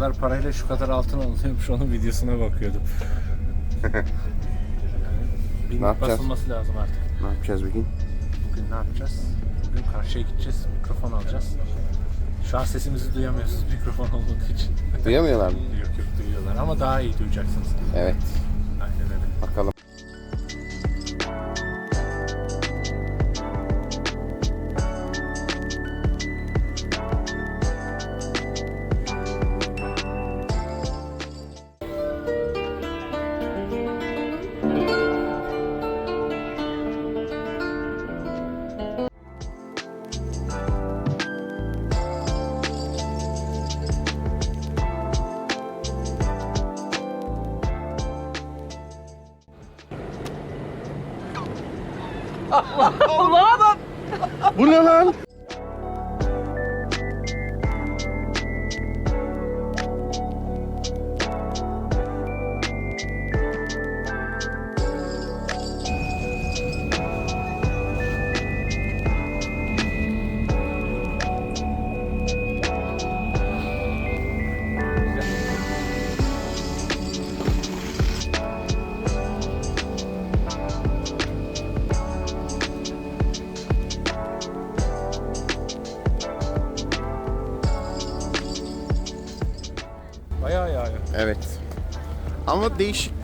kadar parayla şu kadar altın alınıyormuş onun videosuna bakıyordum. Bin Ne yapacağız? basılması lazım artık. Ne yapacağız bugün? Bugün ne yapacağız? Bugün karşıya gideceğiz. Mikrofon alacağız. Şu an sesimizi duyamıyorsunuz mikrofon olmadığı için. Duyamıyorlar mı? yok yok duyuyorlar ama daha iyi duyacaksınız. Evet. Aynen öyle. Bakalım. Bu ne lan?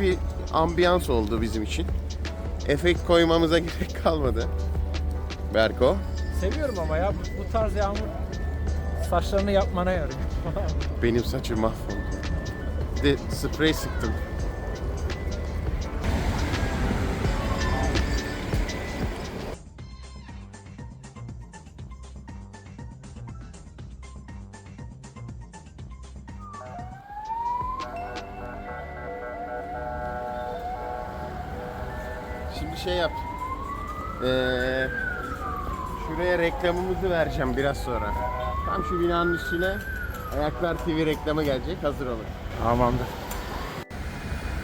Bir ambiyans oldu bizim için. Efekt koymamıza gerek kalmadı. Berko. Seviyorum ama ya bu, bu tarz yağmur saçlarını yapmana yarıyor. Benim saçım mahvoldu. Bir de sprey sıktım. Reklamımızı vereceğim biraz sonra. Tam şu binanın üstüne Ayaklar TV reklamı gelecek. Hazır olun. Tamamdır.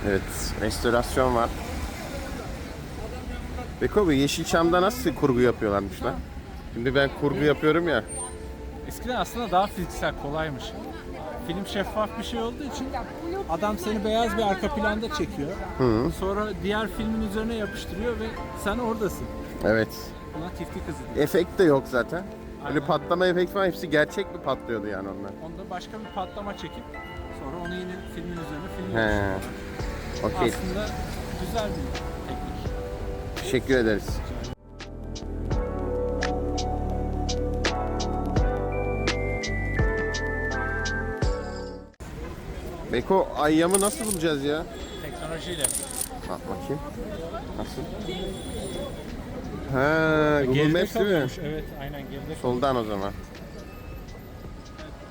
Evet, restorasyon var. Beko bu Yeşilçam'da nasıl kurgu yapıyorlarmış lan? Şimdi ben kurgu yapıyorum ya. Eskiden aslında daha fiziksel kolaymış. Film şeffaf bir şey olduğu için adam seni beyaz bir arka planda çekiyor. Sonra diğer filmin üzerine yapıştırıyor ve sen oradasın. Evet. Buna tifti kızı diyor. Efekt de yok zaten. Aynen. patlama efekti falan hepsi gerçek mi patlıyordu yani onlar? Onda başka bir patlama çekip sonra onu yine filmin üzerine film He. Okey. Aslında güzel bir teknik. Teşekkür ederiz. Beko Ayyam'ı nasıl bulacağız ya? Teknolojiyle. Bak bakayım. Nasıl? Ha, Google Geride Maps değil mi? Evet aynen geride. Soldan o zaman.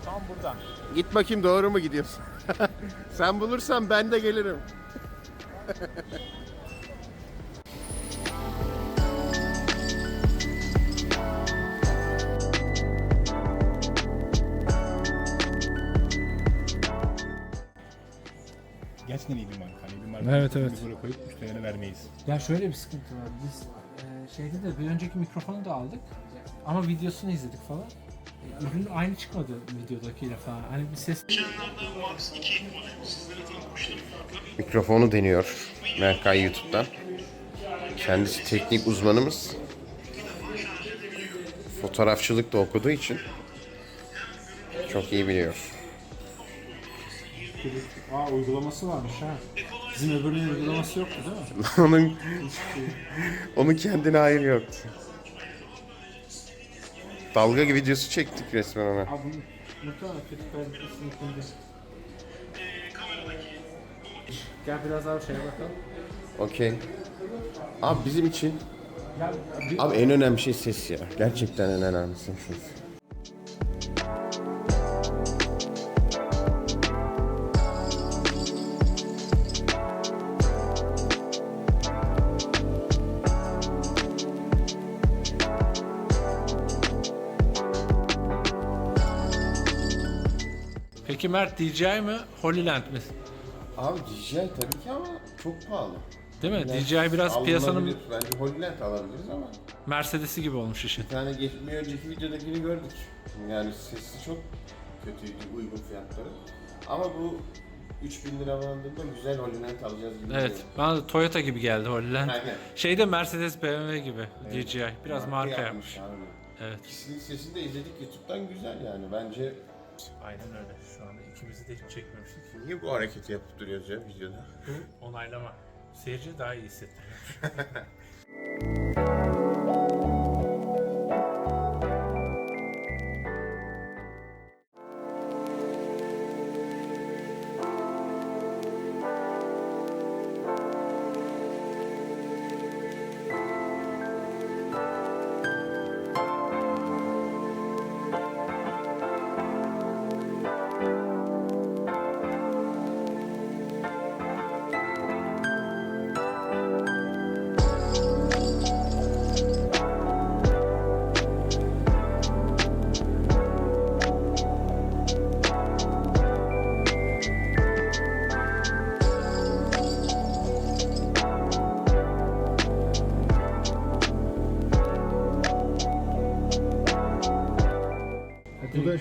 Tam burada. Git bakayım doğru mu gidiyorsun? Sen bulursan ben de gelirim. Gerçekten iyi bir marka. Evet, evet. Böyle koyup müşterilere vermeyiz. Ya şöyle bir sıkıntı var. Biz e, şeyde de bir önceki mikrofonu da aldık. Ama videosunu izledik falan. E, Ürün aynı çıkmadı videodakiyle falan. Hani bir ses Mikrofonu deniyor Merkay YouTube'dan. Kendisi teknik uzmanımız. Fotoğrafçılık da okuduğu için çok iyi biliyor. Aa uygulaması varmış ha. Bizim öbürünün uygulaması yoktu değil mi? onun onun kendine hayır yoktu. Dalga gibi videosu çektik resmen ona. Abi muhtemelen kötü kalitesini ikinci. Gel biraz daha şeye bakalım. Okey. Abi bizim için Gel abi en önemli şey ses ya. Gerçekten en önemlisi ses. Peki Mert DJI mi? Holyland mi? Abi DJI tabii ki ama çok pahalı. Değil mi? DJI biraz piyasanın. Bence Hollland alabiliriz ama Mercedes'i gibi olmuş işin. bir tane geç, bir önceki videodakini gördük. Yani sesi çok kötüydü uygun fiyatları. Ama bu 3000 lira bandında güzel Hollland alacağız gibi. Evet, geliyor. bana da Toyota gibi geldi Holland. Aynen. Şeyde Mercedes, BMW gibi DJI. Biraz marka Marka yapmış. abi. Evet. İkisinin sesini de izledik YouTube'dan güzel yani. Bence Aynen öyle. Şu anda ikimizi de hiç çekmemiştik. niye bu hareketi yapıp duruyoruz ya videoda? Bu onaylama. Seyirci daha iyi hissettiriyor.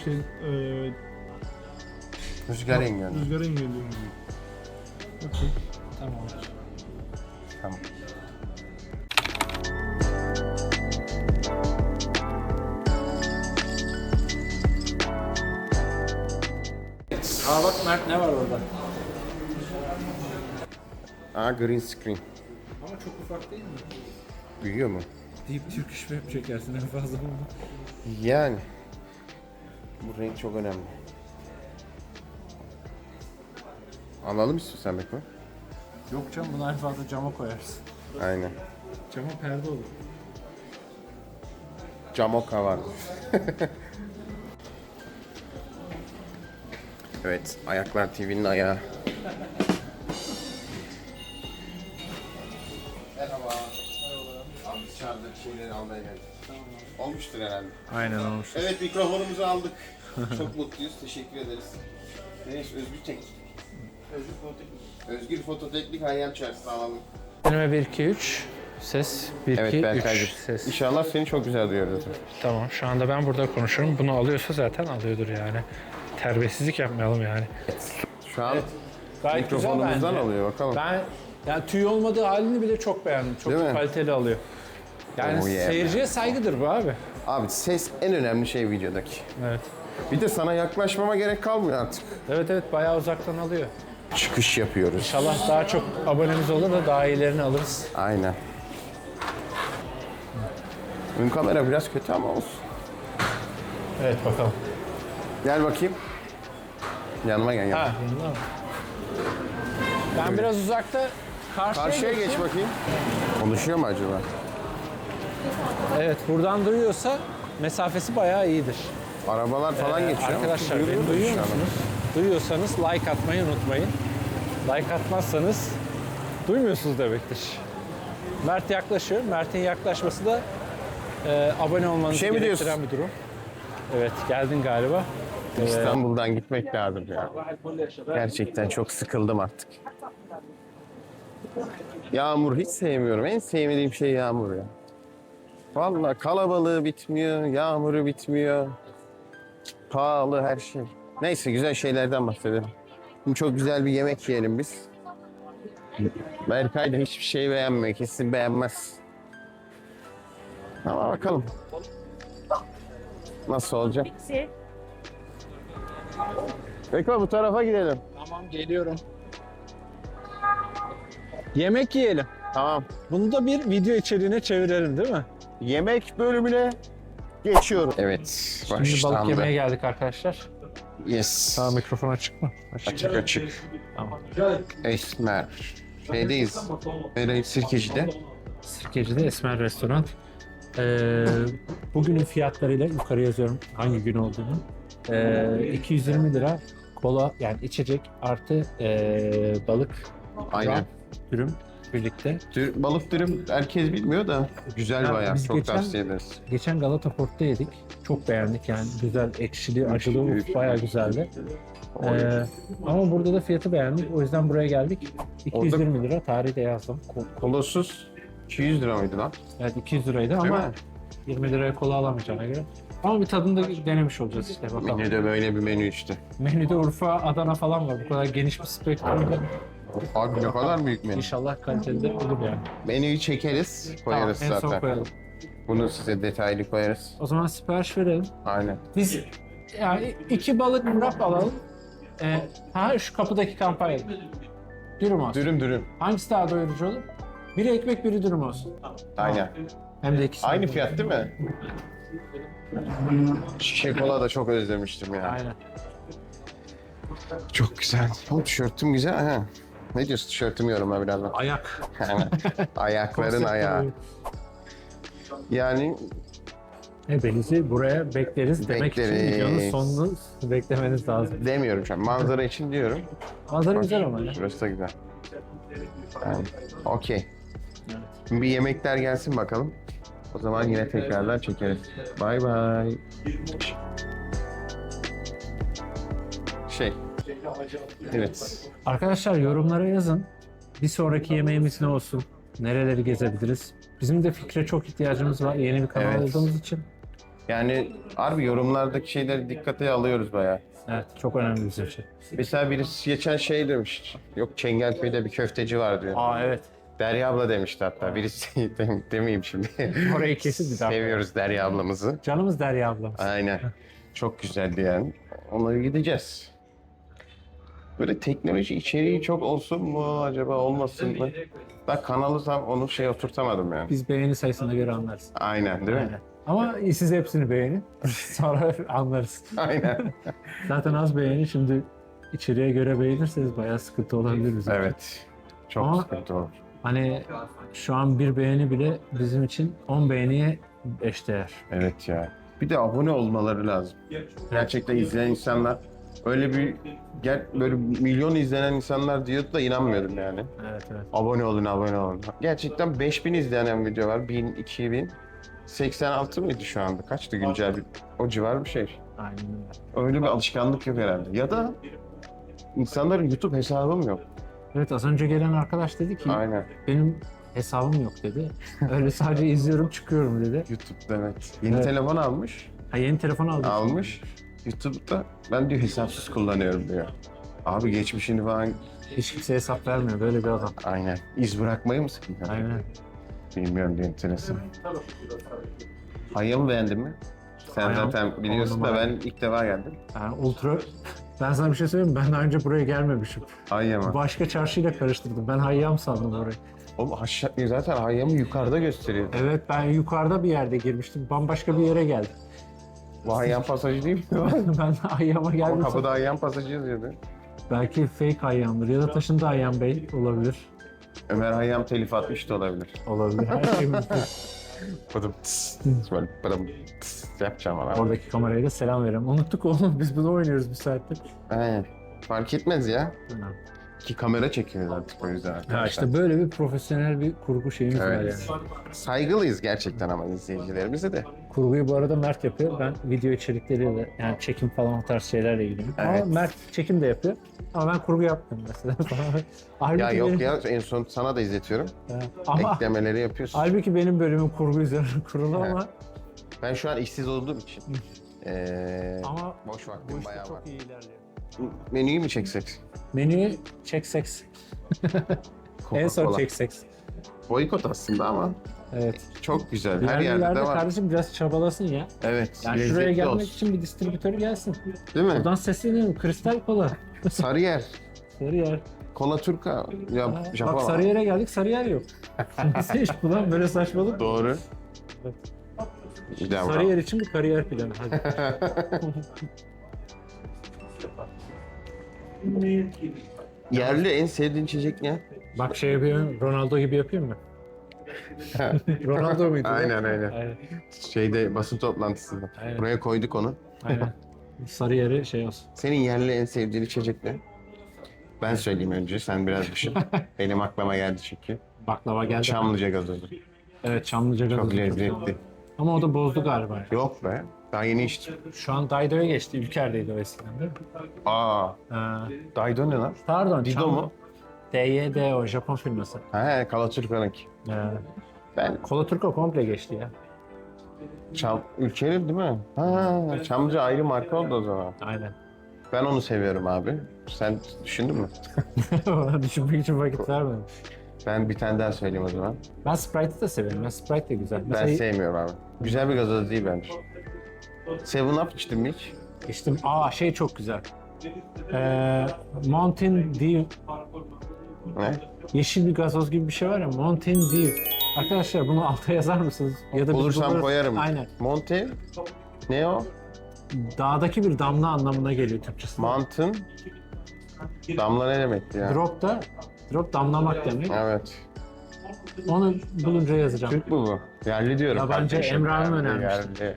şey e, Rüzgar engelli. rüzgarı engelliyor. Okey. Tamam. Tamam. Aa bak Mert ne var orada? Aa green screen. Ama çok ufak değil mi? Büyüyor mu? Deyip Türk iş web çekersin en fazla bunu. Yani. Bu renk çok önemli. Alalım istiyorsan Bekma. Yok canım bunu en fazla cama koyarsın. Aynen. Cama perde olur. Camoka vardı. evet, Ayaklar TV'nin ayağı. Şeyleri almaya geldik. Olmuştur herhalde. Aynen olmuş. Evet mikrofonumuzu aldık. Çok mutluyuz. Teşekkür ederiz. Neyse Özgür Teknik. Özgür Fototeknik. Özgür Fototeknik Hayyam Çarşısı alalım. Deneme 1 2 3 ses 1 Evet 2 Berkaycığım. 3 ses. İnşallah seni çok güzel duyuyoruz. Tamam şu anda ben burada konuşurum. Bunu alıyorsa zaten alıyordur yani. Terbiyesizlik yapmayalım yani. Şu an Gayet mikrofonumuzdan alıyor bakalım. Ben yani tüy olmadığı halini bile çok beğendim. Çok Değil mi? kaliteli alıyor. Yani Oh yeah. seyirciye saygıdır bu abi. Abi ses en önemli şey videodaki. Evet. Bir de sana yaklaşmama gerek kalmıyor artık. Evet evet bayağı uzaktan alıyor. Çıkış yapıyoruz. İnşallah daha çok abonemiz olur da daha iyilerini alırız. Aynen. Ön kamera biraz kötü ama olsun. Evet bakalım. Gel bakayım. Yanıma gel. yanıma. Ha, yanında mı? Ben biraz uzakta karşıya, Karşıya geç geçeyim. bakayım. Konuşuyor mu acaba? Evet buradan duyuyorsa mesafesi bayağı iyidir. Arabalar falan Ee, geçiyor. Arkadaşlar beni duyuluyordur duyuyor inşallah. musunuz? Duyuyorsanız like atmayı unutmayın. Like atmazsanız duymuyorsunuz demektir. Mert yaklaşıyor. Mert'in yaklaşması da e, abone olmanızı şey mi gerektiren diyorsun? bir durum. Evet geldin galiba. İstanbul'dan gitmek lazım ya. Gerçekten çok sıkıldım artık. Yağmur hiç sevmiyorum. En sevmediğim şey yağmur ya. Vallahi kalabalığı bitmiyor, yağmuru bitmiyor. Pahalı her şey. Neyse güzel şeylerden bahsedelim. Şimdi çok güzel bir yemek yiyelim biz. Berkay da hiçbir şey beğenmiyor. Kesin beğenmez. Ama bakalım. Nasıl olacak? Beko bu tarafa gidelim. Tamam geliyorum. Yemek yiyelim. Tamam. Bunu da bir video içeriğine çevirelim değil mi? Yemek bölümüne geçiyorum. Evet. Şimdi başlandı. balık yemeye geldik arkadaşlar. Yes. Aa mikrofon açık mı? Açık açık. Tamam. Esmer. Şeydeyiz. Böyle Sirkeci'de. Sirkeci'de Esmer Restoran. Ee, bugünün fiyatlarıyla yukarı yazıyorum hangi gün olduğunu. Ee, 220 lira kola yani içecek artı ee, balık Aynen. dürüm birlikte. Dür- balık dürüm herkes bilmiyor da güzel Ya bayağı. biz Çok geçen- tavsiye ederiz. Geçen Galata Port'ta yedik. Çok beğendik yani. Güzel, ekşili, acılı, Üç- bayağı güzeldi. Ee, ama burada da fiyatı beğendik. O yüzden buraya geldik. 220 lira. Tarihi de yazdım. Ko- kolosuz 200 lira mıydı lan? Evet 200 liraydı Değil ama mi? 20 liraya kola alamayacağına göre. Ama bir tadını da denemiş olacağız işte bakalım. Menüde böyle bir menü işte. Menüde Urfa, Adana falan var. Bu kadar geniş bir spektrumda Abi ne kadar büyük menü. inşallah kaliteli de olur yani. Menüyü çekeriz, koyarız Tamam, en zaten. son koyalım. Bunu size detaylı koyarız. O zaman sipariş verelim. Aynen. Biz yani iki balık wrap alalım. Ee, ha şu kapıdaki kampanya. Dürüm olsun. Dürüm dürüm. Hangisi daha doyurucu olur? Biri ekmek, biri dürüm olsun. Aynen. Hem de ikisi. Aynı fiyat değil mi? Şişe kola da çok özlemiştim ya. Aynen. Çok güzel. Oğlum tişörtüm güzel ha. Ne diyorsun tişörtümü yorumla birazdan. Ayak. Ayakların ayağı. Yani Hepinizi buraya bekleriz demek için Bekleriz. videonun sonunu beklemeniz lazım. demiyorum şu an. Manzara için diyorum. Manzara güzel ama ya. Burası da güzel. Yani, okey. Bir yemekler gelsin bakalım. O zaman yine tekrardan çekeriz. Bay bay. Şey. Evet. Arkadaşlar yorumlara yazın. Bir sonraki yemeğimiz ne olsun? Nereleri gezebiliriz? Bizim de fikre çok ihtiyacımız var. Yeni bir kanal Evet. olduğumuz için. Yani harbi yorumlardaki şeyleri dikkate alıyoruz bayağı. Evet, çok önemli bizim için. Mesela birisi geçen şey demiş. Yok Çengelköy'de bir köfteci var diyor. Aa evet. Derya abla demişti hatta. Birisi dem- demeyeyim şimdi. Orayı kesin bir daha. Seviyoruz Derya ablamızı. Canımız Derya ablamız. Aynen. Çok güzeldi yani. Onlara gideceğiz. Böyle teknoloji içeriği çok olsun mu acaba olmasın mı? Ben kanalı tam onu şey oturtamadım yani. Biz beğeni sayısına göre anlarız. Aynen değil mi? Aynen. Ama siz hepsini beğenin. Sonra anlarız. Aynen. Zaten az beğeni şimdi içeriye göre beğenirseniz bayağı sıkıntı olabilir bizim. için. evet. Çok Ama- sıkıntı olur. Hani şu an bir beğeni bile bizim için 10 beğeniye eşdeğer. Evet ya. Bir de abone olmaları lazım. Gerçekten izleyen insanlar öyle bir gel böyle milyon izlenen insanlar diyordu da inanmıyordum yani. Evet evet. Abone olun, abone olun. Gerçekten 5000 izlenen video var. 1000, 2000. 86 mıydı şu anda? Kaçtı güncel? bir- O civar bir şey. Aynen öyle. Öyle bir alışkanlık yok herhalde. Ya da insanların YouTube hesabım yok. Evet az önce gelen arkadaş dedi ki Aynen. benim hesabım yok dedi. Öyle sadece izliyorum çıkıyorum dedi. YouTube'da evet. Yeni Evet. telefon almış. Ha yeni telefon aldım. Almış. YouTube'da ben diyor hesapsız kullanıyorum diyor. Abi geçmişini falan Hiç kimse hesap vermiyor böyle bir adam. aynen. İz bırakmayı mı sıkıntı? Aynen. Bilmiyorum diyor enteresan. Hayyamı beğendin mi? Sen Hayyam, zaten biliyorsun da ben ilk defa geldim. Yani ultra... Ben sana bir şey söyleyeyim mi? Ben daha önce buraya gelmemişim. Hayyama. Başka çarşıyla karıştırdım. Ben Hayyam sandım orayı. Oğlum aşağı, zaten hayyamı yukarıda gösteriyor. Evet ben yukarıda bir yerde girmiştim. Bambaşka bir yere geldim. Bu hayyam pasajı değil mi? ben Hayyam'a o geldim. kapıda hayyam pasajı yazıyordu. Belki fake Hayyam'dır ya da taşındı Hayyam Bey olabilir. Ömer hayyam telif atmış da olabilir. Olabilir. Her şey mümkün. Pıdım tıs. Böyle pıdım tıs yapacağım ona. Oradaki kameraya da selam verelim. Unuttuk oğlum biz bunu oynuyoruz bir saattir. Aynen. Fark etmez ya. Ki kamera çekiyoruz artık o yüzden arkadaşlar. Ya işte böyle bir profesyonel bir kurgu şeyimiz var Evet. yani. Saygılıyız gerçekten ama izleyicilerimize de. Kurguyu bu arada Mert yapıyor. Ben video içerikleriyle yani çekim falan o tarz şeylerle ilgileniyorum. Evet. Ama Mert çekim de yapıyor. Ama ben kurgu yapmıyorum mesela. halbuki Ya yok benim, ya en son sana da izletiyorum. Ama Eklemeleri yapıyorsun. halbuki benim bölümüm kurgu üzerine kurulu Evet. ama Ben şu an işsiz olduğum için. Eee ama boş bu vaktim işte bayağı var. çok iyi ilerliyor. Menüyü mü çeksek? Menüyü çeksek. en son çeksek. Boykot aslında ama Evet. çok güzel. Her Her yerde de var. kardeşim biraz çabalasın ya. Evet. Yani lezzetli şuraya gelmek olsun. için bir distribütör gelsin. Değil mi? Buradan seslenelim. Kristal kola. Sarıyer. Sarıyer. Kola Turka. Ya Japon. Bak Sarıyer'e geldik Sarıyer yok. Nasıl iş bu lan böyle saçmalık? Doğru. Evet. Sarıyer için bir kariyer planı. Hadi. Yerli en sevdiğin içecek ne? Bak şey yapıyorum, Ronaldo gibi yapayım mı? Ronaldo muydu? aynen aynen. Aynen. Şeyde basın toplantısında. Aynen. Buraya koyduk onu. Aynen. Sarıyer'e şey olsun. Senin yerli en sevdiğin içecek ne? Ben söyleyeyim önce, sen biraz düşün. Benim aklıma geldi çünkü. Baklava geldi. Çamlıca gazozu. Evet Çamlıca gazozu. Çok lezzetli. Ama o da bozdu galiba. Yok be. Daha yeni içtim. Şu an Daido'ya geçti. Ülker'deydi o eskiden değil mi? Aa. Ha. Daido ne lan? Pardon. Dido Çam- mu? DYD o Japon firması. He, Kalaturka'nınki. Ben Kola Turco komple geçti ya. Çam, ülkenin değil mi? Ha, Çamlıca ayrı marka oldu o zaman. Aynen. Ben onu seviyorum abi. Sen düşündün mü? Düşünmek için vakit vermedim. Ben bir tane daha söyleyeyim o zaman. Ben Sprite'ı da severim. Ben Sprite de güzel. Ben Mesela sevmiyorum abi. Güzel bir gazoz değil bence. Seven Up içtin mi hiç? içtim. Aa şey çok güzel. Ee, Mountain Dew. Ne? Yeşil bir gazoz gibi bir şey var ya. Mountain Dew. Arkadaşlar bunu alta yazar mısınız? Ya da biz Bulursam buluruz. koyarım. Aynen. Monte? Ne o? Dağdaki bir damla anlamına geliyor Türkçesi. Mountain? Damla ne demekti ya? Drop da drop damlamak demek. Evet. Onu bulunca yazacağım. Türk bu bu. Yerli diyorum. Yabancı kardeşim. Emre Hanım Yerli, önermişti. yerli.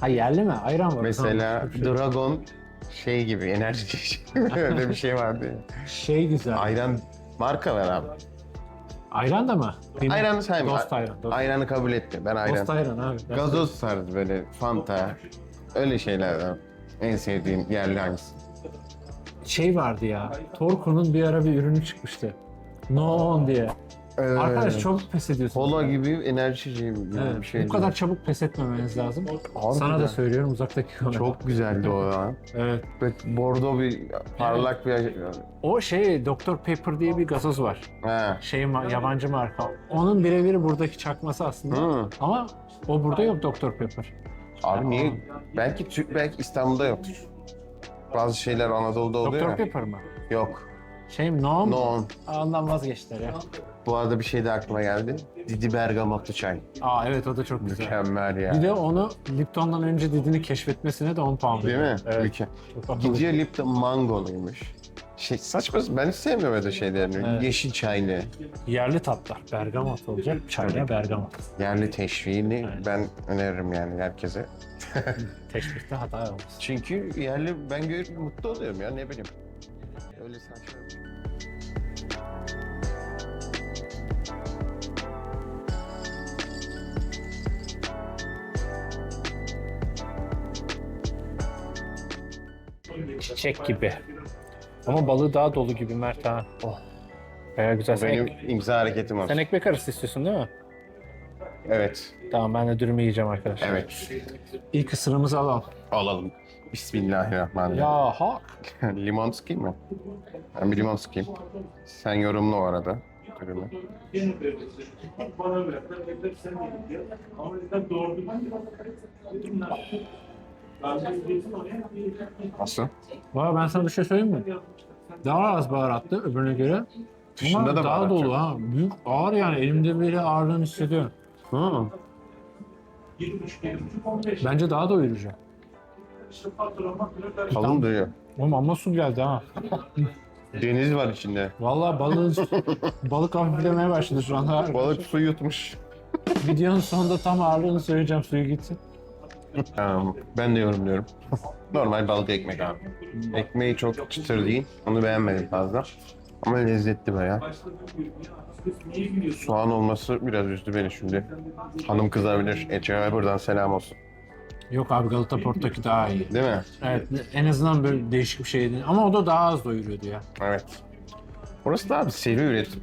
Ha yerli mi? Ayran var. Mesela Tamam. Dragon şey gibi enerji içeceği. öyle bir şey vardı ya. Şey güzel. Ayran marka ver abi. Ayran da mı? Benim- Ayranı sayma. Dost ayran. Dost, Ayranı kabul etti. Ben ayran. dost ayran abi. Ben- Gazoz tarzı böyle Fanta. Öyle şeylerden. En sevdiğim yerli hangisi? Şey vardı ya. Torku'nun bir ara bir ürünü çıkmıştı. No on diye. Arkadaş çabuk pes ediyorsun. Kola gibi enerji içeceği gibi Evet, bir şey. bu kadar çabuk pes etmemeniz lazım. Harbiden. Sana da söylüyorum uzaktaki kamera. Çok güzeldi o ya. Evet. Bordo bir parlak bir... O şey Dr. Pepper diye bir gazoz var. Ha. Şey ma- yabancı marka. Onun birebir buradaki çakması aslında. Hı. Ama o burada yok Dr. Pepper. Abi niye? Belki Türk, belki İstanbul'da yoktur. Bazı şeyler Anadolu'da oluyor Dr. ya. Pepper mı? Yok. Şey mi? No? No. Ondan vazgeçtiler ya. Bu arada bir şey de aklıma geldi. Didi Bergamotlu çay. Aa evet o da çok güzel. Mükemmel ya. Bir de onu Lipton'dan önce Didi'ni keşfetmesine de 10 puan Değil mi? Evet. Akıllı. Gidiyor Lipton mangoluymuş. Şey, saçma ben hiç sevmiyorum öyle şeylerini. Evet. Yeşil çaylı, Yerli tatlar. Bergamot olacak. Çayla bergamot. yerli teşviğini Evet. ben öneririm yani herkese. Teşbihte hata olmaz. Çünkü yerli ben görüp mutlu oluyorum ya ne bileyim. Öyle saçma. Çiçek gibi. Ama balığı daha dolu gibi Mert ha. Oh. Baya güzel. Sen, Benim ek- imza hareketim olsun. sen ekmek arası istiyorsun değil mi? Evet. Tamam ben de dürümü yiyeceğim arkadaşlar. Evet. İlk ısırığımızı alalım. Alalım. Bismillahirrahmanirrahim. Ya hak. limon sıkayım mı? Ben bir limon sıkayım. Sen yorumla o arada. Ürünü. Nasıl? Valla ben sana bir şey söyleyeyim mi? Daha az baharatlı öbürüne göre. Dışında Ama da daha baharat dolu yok. ha. Büyük ağır yani elimde böyle ağırlığını hissediyorum. Hı. Bence daha doyurucu. Kalın duruyor. Oğlum amma su geldi ha. Deniz var içinde. Vallahi balığın balık hafiflemeye başladı şu anda. Balık su yutmuş. Videonun sonunda tam ağırlığını söyleyeceğim suyu gitsin. Tamam, ben de yorumluyorum. Normal balık ekmek abi. Ekmeği çok çıtır değil. Onu beğenmedim fazla. Ama lezzetli bayağı. Soğan olması biraz üzdü beni şimdi. Hanım kızabilir. Ece'ye buradan selam olsun. Yok abi Galata Port'taki daha iyi. Değil mi? Evet en azından böyle değişik bir şeydi. Ama o da daha az doyuruyordu ya. Evet. Burası da abi seri üretim.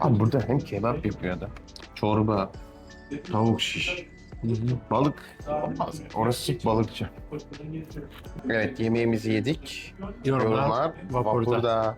Abi burada hem kebap yapıyor adam. Çorba, tavuk şiş, balık. Olmaz. Orası balıkçı. Evet yemeğimizi yedik. Yorumlar, Yorumlar vapurda. vapurda.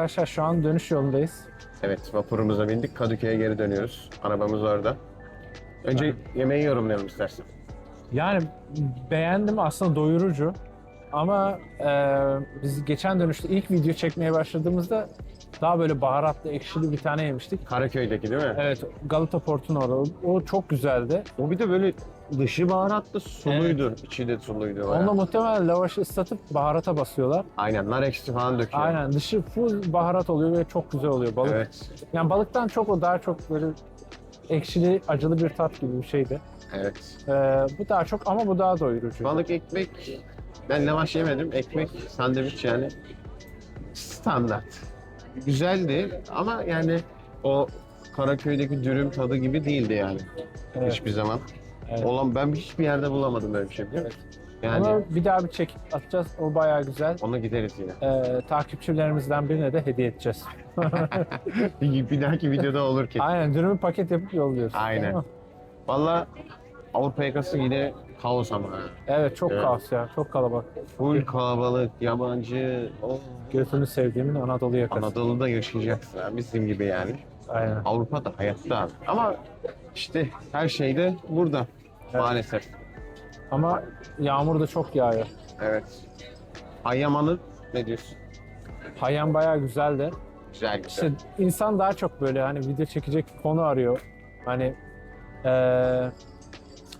Arkadaşlar şu an dönüş yolundayız. Evet vapurumuza bindik. Kadıköy'e geri dönüyoruz. Arabamız orada. Önce yemeği yorumlayalım istersen. Yani beğendim aslında doyurucu. Ama e, biz geçen dönüşte ilk video çekmeye başladığımızda daha böyle baharatlı, ekşili bir tane yemiştik. Karaköy'deki değil mi? Evet, Galata Port'un orada. O çok güzeldi. O bir de böyle dışı baharatlı suluydu. içi de suluydu. bayağı. Onda muhtemelen lavaşı ıslatıp baharata basıyorlar. Aynen nar ekşisi falan döküyor. Aynen dışı full baharat oluyor ve çok güzel oluyor balık. Evet. Yani balıktan çok o daha çok böyle ekşili, acılı bir tat gibi bir şeydi. Evet. Ee, bu daha çok ama bu daha doyurucu. Balık ekmek ben lavaş yemedim. Ekmek sandviç yani standart. Güzeldi ama yani o Karaköy'deki dürüm tadı gibi değildi yani. Evet. Hiçbir zaman. Evet. Olan ben hiçbir yerde bulamadım böyle bir şey biliyor musun? Yani Ama bir daha bir çekip atacağız. O bayağı güzel. ona gideriz yine. Ee, takipçilerimizden birine de hediye edeceğiz. bir, bir dahaki videoda olur ki. Aynen dürümü paket yapıp yolluyoruz. Aynen. Valla Avrupa yakası yine kaos ama. ha. Evet çok Evet. kaos ya. Çok kalabalık. Full kalabalık, yabancı. Oh. Götünü sevdiğimin Anadolu yakası. Anadolu'da yaşayacaksın ha, bizim gibi yani. Aynen. Avrupa'da hayatta abi. Ama işte her şey de burada maalesef. Ama yağmur da çok yağıyor. Evet. Ayyaman'ı ne diyorsun? Hayyan bayağı güzeldi. Güzel güzel. İşte insan daha çok böyle hani video çekecek konu arıyor. Hani eee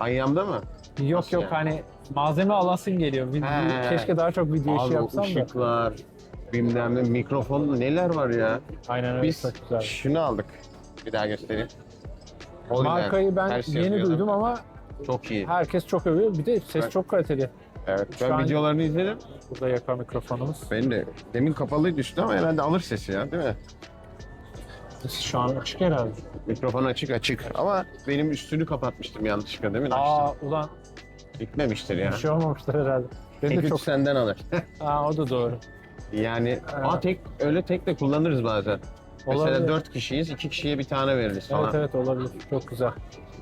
Ayyam'da mı? yok Nasıl yok yani? hani malzeme alasın geliyor. Video, He. keşke daha çok video işi Abi o yapsam da. ışıklar, bilmem ne, mikrofon neler var ya. Aynen öyle Biz çok güzel. şunu aldık. Bir daha göstereyim. Oliver, Markayı ben ters yeni yazıyor duydum ama Çok iyi. herkes çok övüyor. Bir de ses Evet. çok kaliteli. Evet. Şu Ben an- videolarını izledim. Burada yaka mikrofonumuz. Benim de demin kapalıydı üstü ama herhalde alır sesi ya değil mi? Şu an açık herhalde. Mikrofon açık açık ama benim üstünü kapatmıştım yanlışlıkla değil mi? Aa Açtım. ulan Bitmemiştir ya. bir şey olmamıştır herhalde. Benim de Tek çok... çok senden alır. Aa o da doğru. Yani aa tek öyle tek de kullanırız bazen. Mesela Olabilir. dört kişiyiz, iki kişiye bir tane veririz falan. Evet evet olabilir. Çok güzel.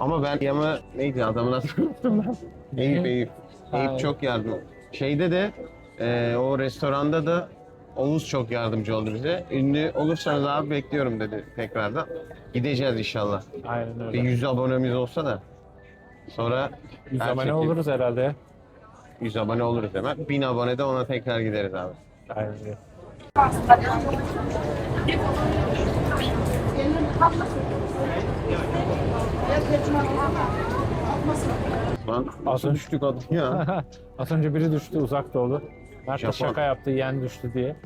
Ama ben yama neydi adamın adını unuttum ben. Eyüp Eyüp. Eyüp çok yardım. Şeyde de e, o restoranda da Oğuz çok yardımcı oldu bize. Ünlü olursanız abi bekliyorum dedi tekrardan. Gideceğiz inşallah. Aynen Bir öyle. 100 abonemiz olsa da. Sonra Biz her abone şekilde oluruz herhalde. 100 abone oluruz hemen. 1000 abone de ona tekrar gideriz abi. Aynen öyle. Lan Az önce- düştük adam ya. Az önce biri düştü uzak doğdu. Mert de Japon. şaka yaptı yen düştü diye.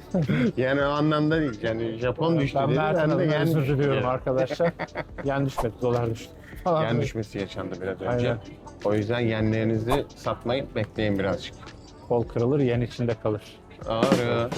yani o anlamda değil. Yani Japon düştü ben dedi. Ben de yen özür düştü diliyorum arkadaşlar. yen düşmedi, dolar düştü. Falan Yen düşmesi yaşandı biraz önce. Aynen. O yüzden yenlerinizi satmayın, bekleyin birazcık. Kol kırılır, yen içinde kalır. Ağrı.